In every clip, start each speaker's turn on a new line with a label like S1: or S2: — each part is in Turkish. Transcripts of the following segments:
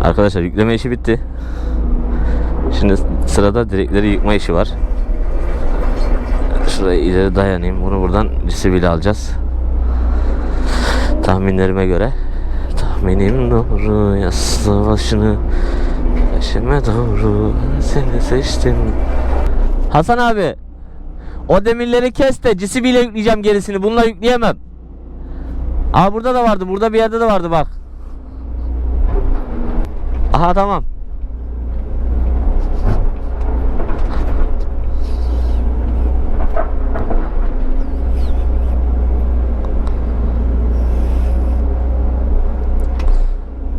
S1: Arkadaşlar yükleme işi bitti. Şimdi sırada direkleri yıkma işi var. Şuraya ileri dayanayım. Bunu buradan cisibiyle alacağız. Tahminlerime göre. Tahminim doğru. Yaslı başını peşime doğru. Seni seçtim. Hasan abi. O demirleri kes de cisibiyle yükleyeceğim gerisini. Bununla yükleyemem. Aa burada da vardı. Burada bir yerde de vardı bak. Aha tamam.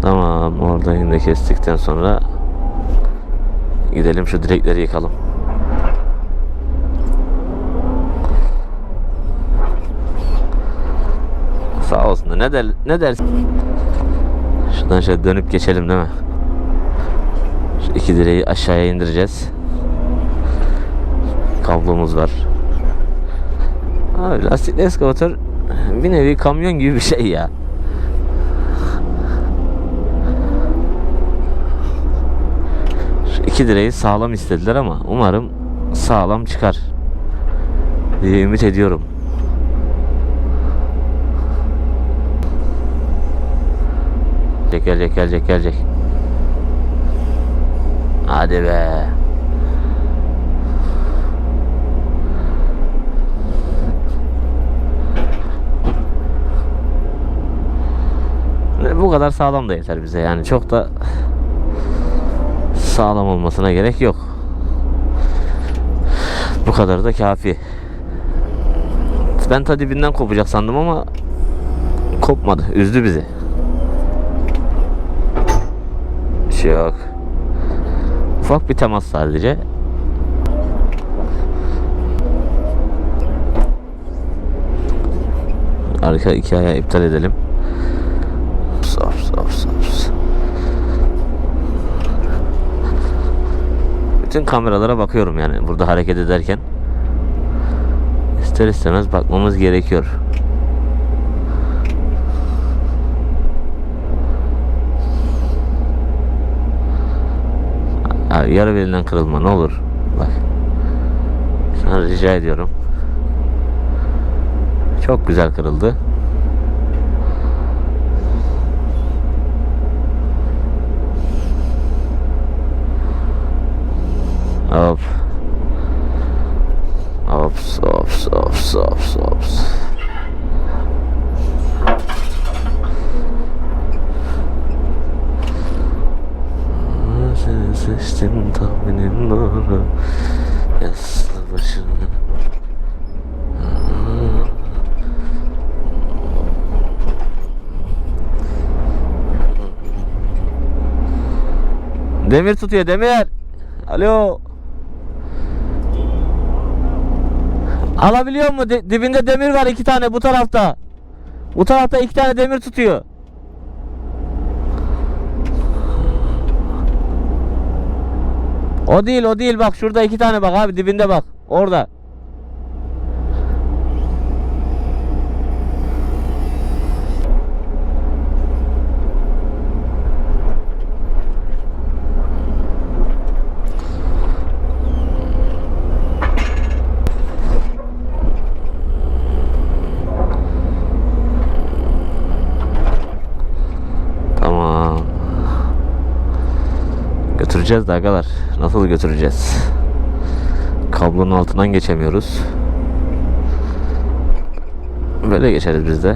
S1: Tamam orada yine kestikten sonra gidelim şu direkleri yıkalım. Sağ olsun ne der ne dersin? Şuradan şöyle dönüp geçelim değil mi? İki direği aşağıya indireceğiz. Kablomuz var. Abi lastikli eskavatör bir nevi kamyon gibi bir şey ya. Şu iki direği sağlam istediler ama umarım sağlam çıkar diye ümit ediyorum. Gelecek gelecek gelecek gelecek. Hadi be. Bu kadar sağlam da yeter bize yani çok da sağlam olmasına gerek yok. Bu kadar da kafi. Ben ta dibinden kopacak sandım ama kopmadı. Üzdü bizi. Şey yok. Ufak bir temas sadece. Arka iki ayağı iptal edelim. Saf saf saf. Bütün kameralara bakıyorum yani burada hareket ederken. İster istemez bakmamız gerekiyor. Abi yarı belinden kırılma ne olur. Bak. Sana rica ediyorum. Çok güzel kırıldı. Hop. Hops, hops, hops, hops, hops. Seni seçtim tahminim doğru Yaslı başını Demir tutuyor demir Alo Alabiliyor mu? De- dibinde demir var iki tane bu tarafta. Bu tarafta iki tane demir tutuyor. O değil o değil bak şurada iki tane bak abi dibinde bak. Orada. Tamam. Götüreceğiz de agalar. Nasıl götüreceğiz? Kablonun altından geçemiyoruz. Böyle geçeriz biz de.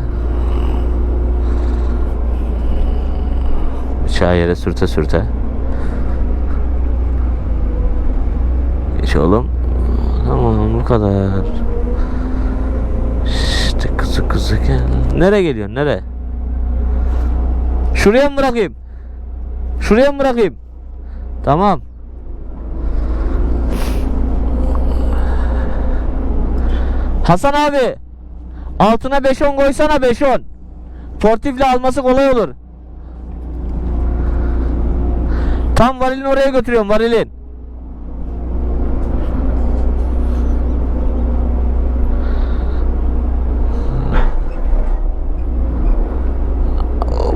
S1: Bıçağı yere sürte sürte. Geç oğlum. Tamam bu kadar. İşte kızı kızı gel. Nereye geliyorsun? Nereye? Şuraya mı bırakayım? Şuraya mı bırakayım? Tamam. Hasan abi. Altına 5-10 koysana 5-10. Portifle alması kolay olur. Tam varilin oraya götürüyorum varilin.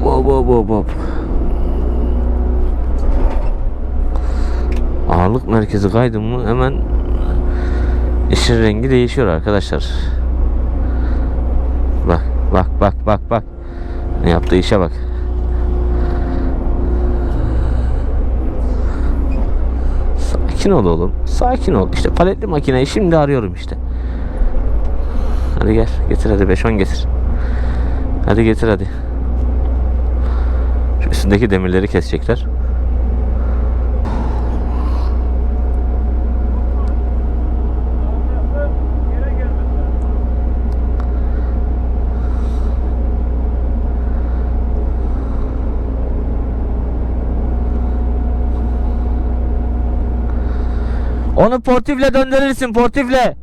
S1: Hop hop hop hop ağırlık merkezi kaydı mı hemen işin rengi değişiyor arkadaşlar. Bak bak bak bak bak. Ne yaptığı işe bak. Sakin ol oğlum. Sakin ol. İşte paletli makineyi şimdi arıyorum işte. Hadi gel. Getir hadi 5-10 getir. Hadi getir hadi. Şu üstündeki demirleri kesecekler. Onu portifle döndürürsün portifle.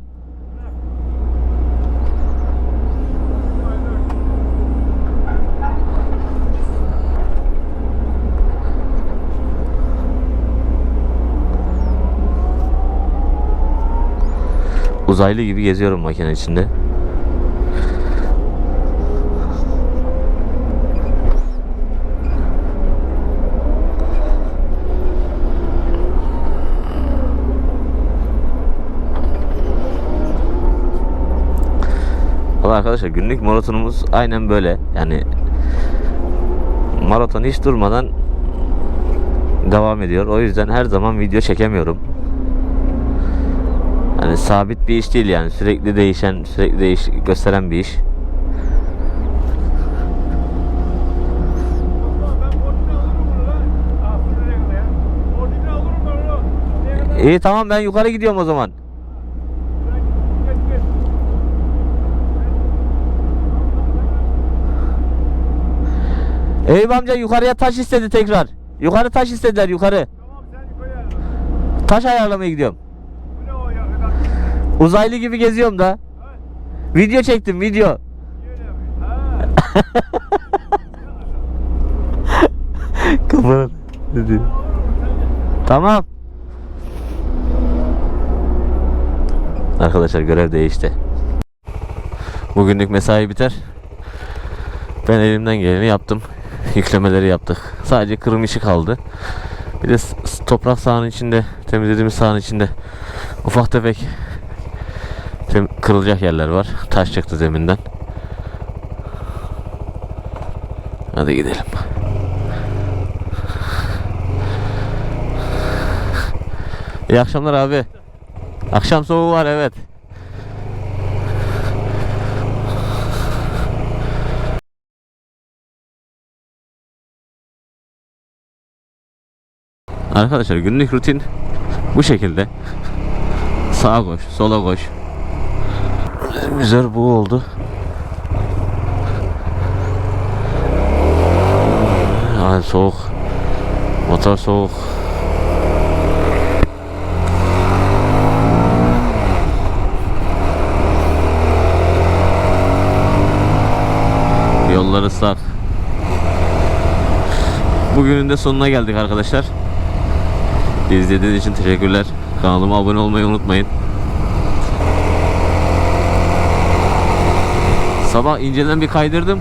S1: Uzaylı gibi geziyorum makine içinde. Arkadaşlar günlük maratonumuz aynen böyle. Yani maraton hiç durmadan devam ediyor. O yüzden her zaman video çekemiyorum. Hani sabit bir iş değil yani sürekli değişen, sürekli değiş gösteren bir iş. İyi tamam ben yukarı gidiyorum o zaman. Eyüp amca yukarıya taş istedi tekrar. Yukarı taş istediler yukarı. Taş ayarlamaya gidiyorum. Uzaylı gibi geziyorum da. Video çektim video. Kapat. Dedi. Tamam. Arkadaşlar görev değişti. Bugünlük mesai biter. Ben elimden geleni yaptım. Yüklemeleri yaptık. Sadece kırım işi kaldı. Bir de toprak sahanın içinde, temizlediğimiz sahanın içinde ufak tefek kırılacak yerler var. Taş çıktı zeminden. Hadi gidelim. İyi akşamlar abi. Akşam soğuğu var evet. Arkadaşlar günlük rutin bu şekilde. Sağa koş, sola koş. Güzel bu oldu. Yani soğuk. Motor soğuk. Yollar ıslak. Bugünün de sonuna geldik arkadaşlar. İzlediğiniz için teşekkürler. Kanalıma abone olmayı unutmayın. Sabah inceden bir kaydırdım.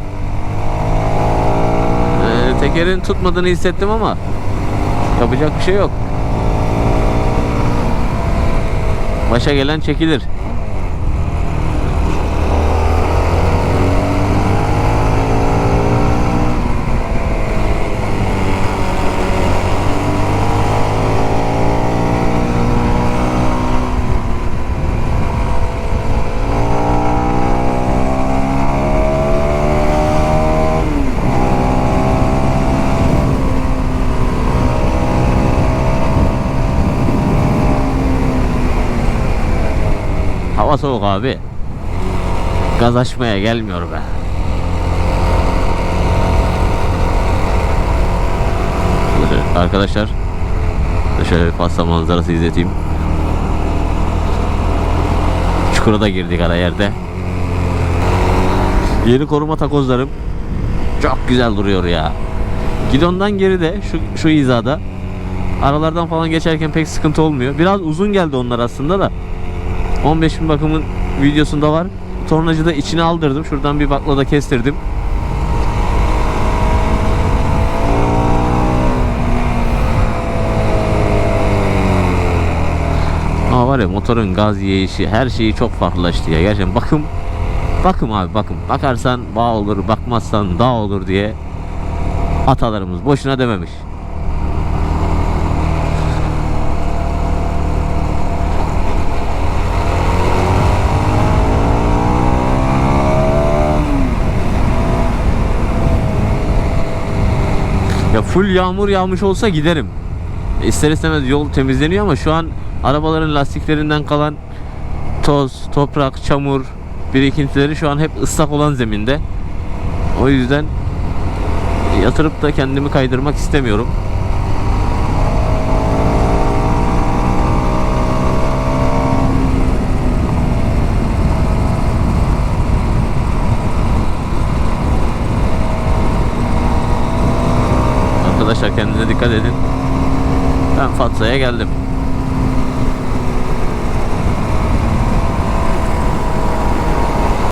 S1: Ee, tekerin tutmadığını hissettim ama yapacak bir şey yok. Başa gelen çekilir. Hava soğuk abi. Gaz açmaya gelmiyor be. Arkadaşlar şöyle bir pasta manzarası izleteyim. Çukura da girdik ara yerde. Yeni koruma takozlarım çok güzel duruyor ya. Gidondan geride şu, şu hizada aralardan falan geçerken pek sıkıntı olmuyor. Biraz uzun geldi onlar aslında da. 15 bin bakımın videosunda var. Tornacıda içine aldırdım. Şuradan bir bakla da kestirdim. böyle motorun gaz yiyişi her şeyi çok farklılaştı ya. Gerçekten bakım bakım abi bakım. Bakarsan bağ olur, bakmazsan dağ olur diye atalarımız boşuna dememiş. Ya full yağmur yağmış olsa giderim. İster istemez yol temizleniyor ama şu an arabaların lastiklerinden kalan toz, toprak, çamur birikintileri şu an hep ıslak olan zeminde. O yüzden yatırıp da kendimi kaydırmak istemiyorum. Arkadaşlar kendinize dikkat edin. Ben Fatsa'ya geldim.